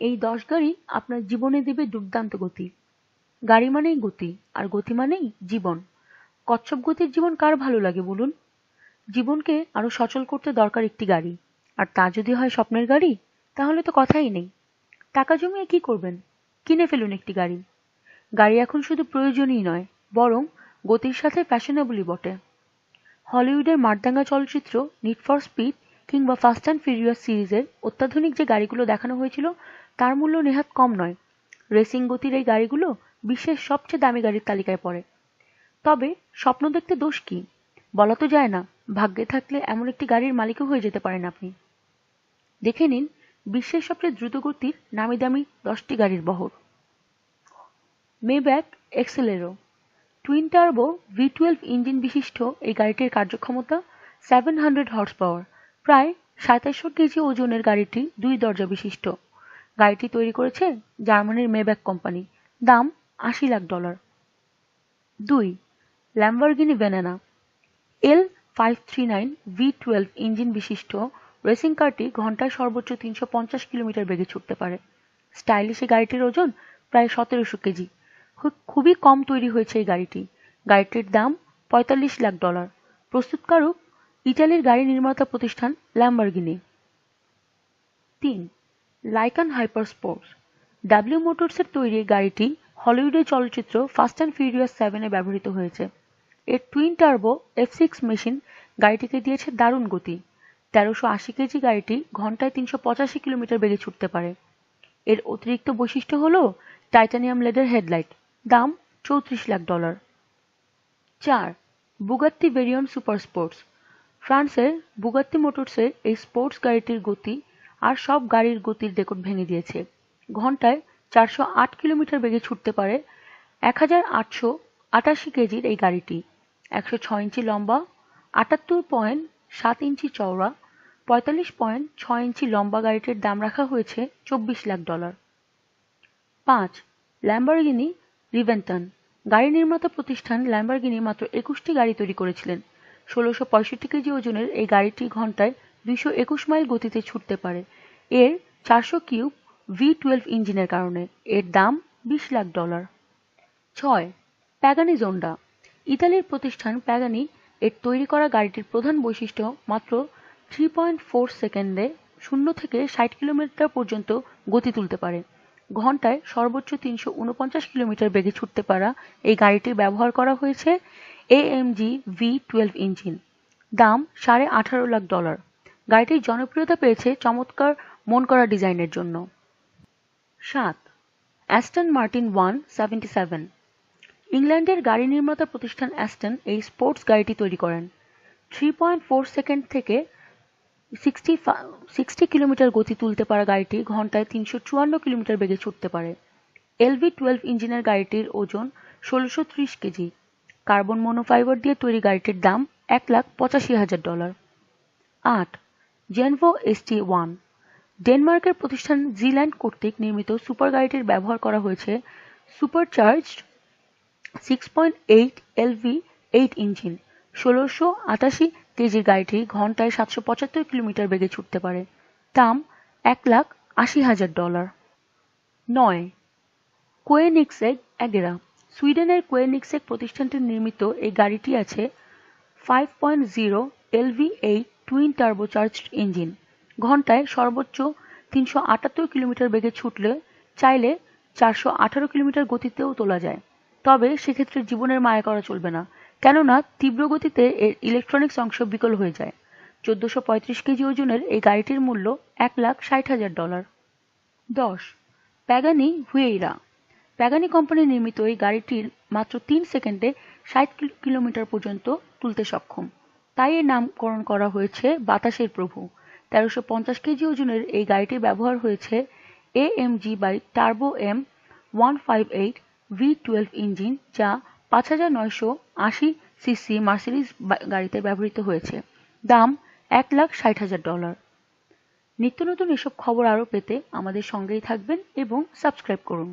এই দশ গাড়ি আপনার জীবনে দেবে দুর্দান্ত গতি। গাড়ি মানেই গতি, আর গতি মানেই জীবন। কচ্ছপ গতির জীবন কার ভালো লাগে বলুন? জীবনকে আরও সচল করতে দরকার একটি গাড়ি। আর তা যদি হয় স্বপ্নের গাড়ি, তাহলে তো কথাই নেই। টাকা জমিয়ে কি করবেন? কিনে ফেলুন একটি গাড়ি। গাড়ি এখন শুধু প্রয়োজনই নয়, বরং গতির সাথে ফ্যাশনেবলই বটে। হলিউডের মারদাঙ্গা চলচ্চিত্র নিট ফর স্পিড কিংবা ফাস্ট অ্যান্ড ফিউরিয়াস সিরিজের অত্যাধুনিক যে গাড়িগুলো দেখানো হয়েছিল তার মূল্য নেহাত কম নয়। রেসিং গতির এই গাড়িগুলো বিশ্বের সবচেয়ে দামি গাড়ির তালিকায় পড়ে। তবে স্বপ্ন দেখতে দোষ কি? বলা তো যায় না, ভাগ্যে থাকলে এমন একটি গাড়ির মালিকও হয়ে যেতে পারেন আপনি। দেখে নিন, বিশ্বের সবচেয়ে দ্রুতগতির নামি দামি দশটি গাড়ির বহর। Maybach Exelero twin turbo V twelve engine বিশিষ্ট এই গাড়িটির কার্যক্ষমতা সেভেন হান্ড্রেড হর্স পাওয়ার প্রায় সাতাশশো কেজি ওজনের গাড়িটি দুই দরজা বিশিষ্ট। গাড়িটি তৈরি করেছে জার্মানির মেব্যাক কোম্পানি। দাম আশি লাখ ডলার। দুই, Lamborghini Veneno. L five three nine V twelve engine বিশিষ্ট রেসিং কারটি ঘন্টায় সর্বোচ্চ তিনশো পঞ্চাশ কিলোমিটার বেগে ছুটতে পারে। স্টাইলিশ এই গাড়িটির ওজন প্রায় সতেরোশো কেজি। খুবই কম তৈরি হয়েছে এই গাড়িটি। গাড়িটির দাম পঁয়তাল্লিশ লাখ ডলার। প্রস্তুতকারক ইটালির গাড়ি নির্মাতা প্রতিষ্ঠান ল্যাম্বরগিনি। তিন লাইকান হাইপার স্পোর্টস ডাব্লিউ মোটরসের তৈরি গাড়িটি হলিউডের চলচ্চিত্র ফাস্ট অ্যান্ড ফিউরিয়াস সেভেনে ব্যবহৃত হয়েছে। এর twin turbo F six machine গাড়িটিকে দিয়েছে দারুণ গতি। তেরোশো আশি কেজি গাড়িটি ঘন্টায় তিনশো পঁচাশি কিলোমিটার বেগে ছুটতে পারে। এর অতিরিক্ত বৈশিষ্ট্য হল টাইটানিয়াম লেডার হেডলাইট দাম চৌত্রিশ লাখ ডলার চার বুগাত্তি ভেরিয়ন সুপার স্পোর্টস ফ্রান্সের বুগাত্তি মোটরসের এই স্পোর্টস গাড়িটির গতি আর সব গাড়ির গতির রেকর্ড ভেঙে দিয়েছে। ঘন্টায় চারশো আট কিলোমিটার বেগে ছুটতে পারে এক হাজার আটশো আটাশি কেজির এই গাড়িটি। একশো ছয় ইঞ্চি লম্বা, আটাত্তর পয়েন্ট সাত ইঞ্চি চওড়া, পঁয়তাল্লিশ পয়েন্ট ছয় ইঞ্চি লম্বা গাড়িটির দাম রাখা হয়েছে চব্বিশ লাখ ডলার। পাঁচ, ল্যাম্বরগিনি রিভেন্টন। গাড়ি নির্মাতা প্রতিষ্ঠান ল্যাম্বরগিনি মাত্র একুশটি গাড়ি তৈরি করেছিলেন। ষোলোশো পঁয়ষট্টি কেজি ওজনের এই গাড়িটি ঘন্টায় দুইশো একুশ মাইল গতিতে ছুটতে পারে। এর চারশো কিউব ভি টুয়েলভ ইঞ্জিনের কারণে এর দাম বিশ লাখ ডলার। ছয়, প্যাগানি জোন্ডা। ইতালির প্রতিষ্ঠান প্যাগানি এর তৈরি করা গাড়িটির প্রধান বৈশিষ্ট্য মাত্র থ্রি পয়েন্ট ফোর সেকেন্ডে শূন্য থেকে ষাট কিলোমিটার পর্যন্ত গতি তুলতে পারে। ঘন্টায় সর্বোচ্চ তিনশো উনপঞ্চাশ কিলোমিটার বেগে ছুটতে পারা এই গাড়িটির ব্যবহার করা হয়েছে এএমজি ভি টুয়েলভ ইঞ্জিন। দাম সাড়ে আঠারো লাখ ডলার। গাড়িটির জনপ্রিয়তা পেয়েছে চমৎকার মন করা ডিজাইনের জন্য। সাত Aston Martin one seventy seven ইংল্যান্ডের গাড়ি নির্মাতা প্রতিষ্ঠান অ্যাস্টন এই স্পোর্টস গাড়িটি তৈরি করেন। থ্রি পয়েন্ট ফোর সেকেন্ড থেকে সিক্সটি সিক্সটি কিলোমিটার গতি তুলতে পারা গাড়িটি ঘন্টায় তিনশো চুয়ান্ন কিলোমিটার বেগে ছুটতে পারে। এলভি টুয়েলভ ইঞ্জিনের গাড়িটির ওজন ষোলোশো ত্রিশ কেজি। কার্বন মোনোফাইবার দিয়ে তৈরি গাড়িটির দাম এক লাখ পঁচাশি হাজার ডলার। আট জেনভো এসটি ওয়ান ডেনমার্কের প্রতিষ্ঠান জিল্যান্ড কর্তৃক নির্মিত সুপার গাড়িটির ব্যবহার করা হয়েছে supercharged six point eight LV eight engine ষোলোশো আটাশি কেজির গাড়িটি ঘন্টায় সাতশো পঁচাত্তর কিলোমিটার বেগে ছুটতে পারে। দাম এক লাখ আশি হাজার ডলার। নয় কোয়েনিক্সেগ অ্যাগেরা। সুইডেনের কোয়েনিক্সেগ প্রতিষ্ঠানটির নির্মিত এই গাড়িটি আছে five point zero LV eight twin turbocharged engine ঘন্টায় সর্বোচ্চ তিনশো আটাত্তর কিলোমিটার বেগে ছুটলে চাইলে চারশো আঠারো কিলোমিটার গতিতেও তোলা যায়। তবে সেক্ষেত্রে জীবনের মায়া করা চলবে না, কেননা তীব্র গতিতে এর ইলেকট্রনিক্স অংশ বিকল হয়ে যায়। চোদ্দশো পঁয়ত্রিশ কেজি ওজনের এই গাড়িটির মূল্য এক লাখ ষাট হাজার ডলার। দশ প্যাগানি হুয়েইরা প্যাগানি কোম্পানি নির্মিত এই গাড়িটির মাত্র তিন সেকেন্ডে ষাট কিলোমিটার পর্যন্ত তুলতে সক্ষম। তাই এর নামকরণ করা হয়েছে বাতাসের প্রভু। তেরোশো পঞ্চাশ কেজি ওজনের এই গাড়িটির ব্যবহার হয়েছে AMG bi turbo M one five eight V twelve engine যা পাঁচ হাজার নয়শো আশি সিসি মার্সিডিজ গাড়িতে ব্যবহৃত হয়েছে। দাম এক লাখ ষাট হাজার ডলার। নিত্য নতুন এসব খবর আরও পেতে আমাদের সঙ্গেই থাকবেন এবং সাবস্ক্রাইব করুন।